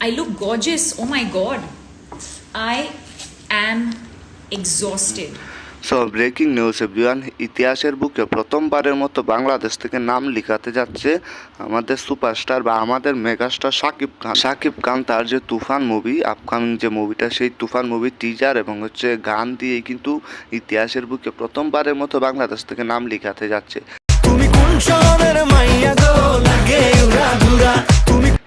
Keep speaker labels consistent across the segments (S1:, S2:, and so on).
S1: I look gorgeous. Oh my god. I am exhausted.
S2: So breaking news everyone ইতিহাসের বুকে প্রথমবারের মতো বাংলাদেশ থেকে নাম লিখাতে যাচ্ছে আমাদের সুপারস্টার বা আমাদের মেগাস্টার শাকিব খান শাকিব খান তার যে তুফান মুভি আপকামিং যে মুভিটা সেই তুফান মুভি টিজার এবং হচ্ছে গান দিয়েই কিন্তু ইতিহাসের বুকে প্রথমবারের মতো বাংলাদেশ থেকে নাম লিখাতে যাচ্ছে
S3: তুমি কোন শহরের মাইয়া গো লাগে উড়া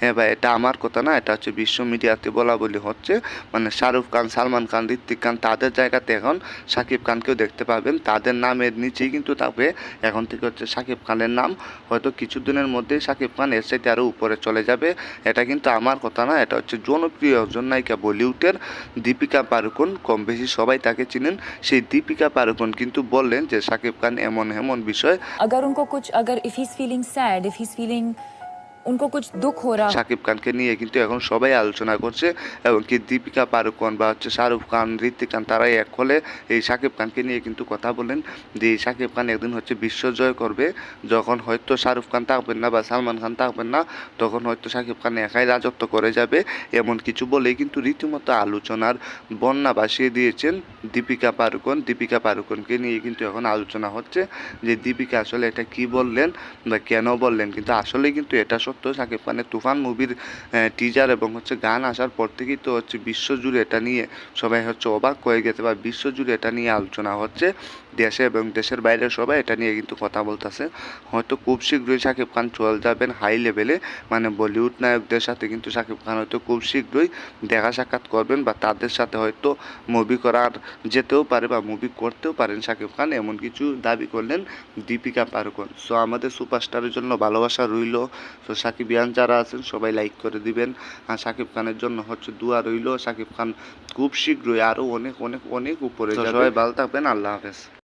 S2: হ্যাঁ ভাই এটা আমার কথা না এটা হচ্ছে বিশ্ব মিডিয়াতে বলা বলি হচ্ছে মানে শাহরুখ খান সালমান খান ঋত্বিক খান তাদের জায়গাতে এখন শাকিব খানকেও দেখতে পাবেন তাদের নামের নিচেই কিন্তু থাকবে এখন থেকে হচ্ছে শাকিব খানের নাম হয়তো কিছুদিনের মধ্যেই শাকিব খান এর সাথে আরও উপরে চলে যাবে এটা কিন্তু আমার কথা না এটা হচ্ছে জনপ্রিয় একজন নায়িকা বলিউডের দীপিকা পাড়ুকোন কম বেশি সবাই তাকে চিনেন সেই দীপিকা পাড়ুকোন কিন্তু বললেন যে শাকিব খান এমন এমন বিষয়
S4: अगर उनको कुछ अगर if he is feeling sad if he is feeling উনকো কুছ দুঃখ হো রা
S2: শাকিব খানকে নিয়ে কিন্তু এখন সবাই আলোচনা করছে এবং কি দীপিকা পাড়ুকোন বা হচ্ছে শাহরুখ খান ঋত্বিক খান তারাই এক হলে এই শাকিব খানকে নিয়ে কিন্তু কথা বলেন যে শাকিব খান একদিন হচ্ছে বিশ্বজয় করবে। যখন হয়তো শাহরুখ খান থাকবেন না বা সালমান খান থাকবেন না, তখন হয়তো শাকিব খান একাই রাজত্ব করে যাবে এমন কিছু বলেই কিন্তু রীতিমতো আলোচনার বন্যা বাসিয়ে দিয়েছেন দীপিকা পাড়ুকোন। দীপিকা পাড়ুকোনকে নিয়ে কিন্তু এখন আলোচনা হচ্ছে যে দীপিকা আসলে এটা কি বললেন বা কেন বললেন, কিন্তু আসলে কিন্তু এটা সত্য সাকিব খানের তুফান মুভির টিজার এবং হচ্ছে গান আসার পর থেকেই তো হচ্ছে বিশ্বজুড়ে এটা নিয়ে সবাই হচ্ছে অবাক হয়ে গেছে বা বিশ্বজুড়ে এটা নিয়ে আলোচনা হচ্ছে। দেশে এবং দেশের বাইরে সবাই এটা নিয়ে কিন্তু কথা বলতেছে। হয়তো খুব শীঘ্রই সাকিব খান চলে যাবেন হাই লেভেলে মানে বলিউড নায়কদের সাথে কিন্তু সাকিব খান হয়তো খুব শীঘ্রই দেখা সাক্ষাৎ করবেন বা তাদের সাথে হয়তো মুভি করার যেতেও পারে বা মুভি করতেও পারেন সাকিব খান। এমন কিছু দাবি করলেন দীপিকা পাড়ুকোন। সো আমাদের সুপারস্টারের জন্য ভালোবাসা রইল। সো সাকিব ইয়ান যারা আছেন সবাই লাইক করে দিবেন। আর সাকিব খানের জন্য হচ্ছে দুয়া রইল। সাকিব খান খুব শীঘ্রই আরও অনেক অনেক অনেক উপরে সবাই ভালো থাকবেন। আল্লাহ হাফেজ।